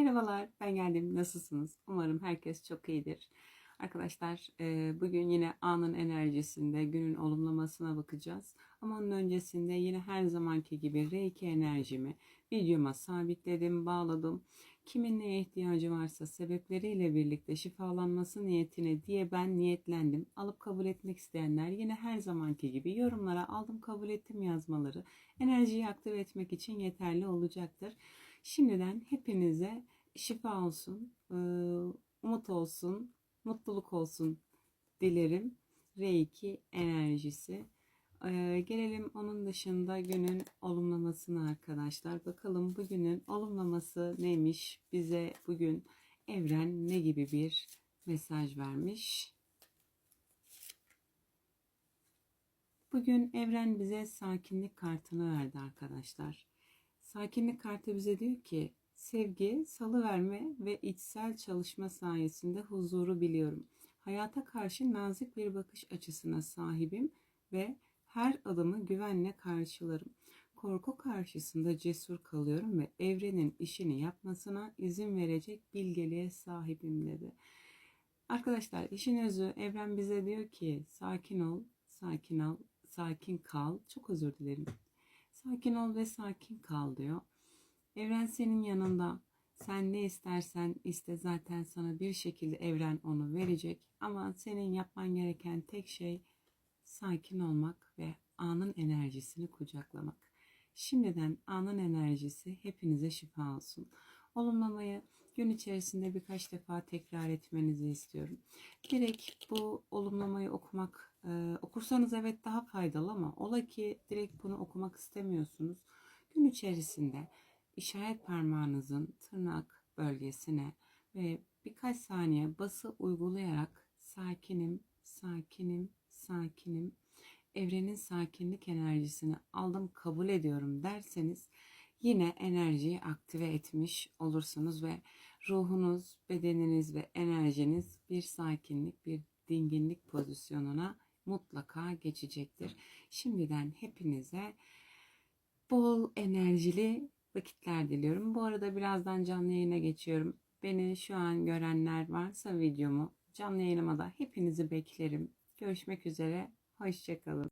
Merhabalar, ben geldim. Nasılsınız? Umarım herkes çok iyidir. Arkadaşlar, e, bugün yine anın enerjisinde günün olumlamasına bakacağız. Ama onun öncesinde yine her zamanki gibi Reiki enerjimi videoma sabitledim, bağladım. Kimin neye ihtiyacı varsa sebepleriyle birlikte şifalanması niyetine diye ben niyetlendim. Alıp kabul etmek isteyenler yine her zamanki gibi yorumlara aldım kabul ettim yazmaları enerjiyi aktive etmek için yeterli olacaktır. Şimdiden hepinize şifa olsun, e, umut olsun, mutluluk olsun dilerim. Reiki enerjisi. E, gelelim onun dışında günün olumlamasına arkadaşlar. Bakalım bugünün olumlaması neymiş? Bize bugün evren ne gibi bir mesaj vermiş? Bugün evren bize sakinlik kartını verdi arkadaşlar. Sakinlik kartı bize diyor ki sevgi, salıverme ve içsel çalışma sayesinde huzuru biliyorum. Hayata karşı nazik bir bakış açısına sahibim ve her adımı güvenle karşılarım. Korku karşısında cesur kalıyorum ve evrenin işini yapmasına izin verecek bilgeliğe sahibim dedi. Arkadaşlar işin özü evren bize diyor ki sakin ol, sakin ol, sakin kal. Çok özür dilerim. Sakin ol ve sakin kal diyor. Evren senin yanında. Sen ne istersen iste zaten sana bir şekilde evren onu verecek. Ama senin yapman gereken tek şey sakin olmak ve anın enerjisini kucaklamak. Şimdiden anın enerjisi hepinize şifa olsun. Olumlamayı gün içerisinde birkaç defa tekrar etmenizi istiyorum. Direkt bu olumlamayı okumak, e, okursanız evet daha faydalı ama ola ki direkt bunu okumak istemiyorsunuz. Gün içerisinde işaret parmağınızın tırnak bölgesine ve birkaç saniye bası uygulayarak sakinim, sakinim, sakinim, evrenin sakinlik enerjisini aldım kabul ediyorum derseniz yine enerjiyi aktive etmiş olursunuz ve ruhunuz, bedeniniz ve enerjiniz bir sakinlik, bir dinginlik pozisyonuna mutlaka geçecektir. Şimdiden hepinize bol enerjili vakitler diliyorum. Bu arada birazdan canlı yayına geçiyorum. Beni şu an görenler varsa videomu canlı yayınıma da hepinizi beklerim. Görüşmek üzere. Hoşçakalın.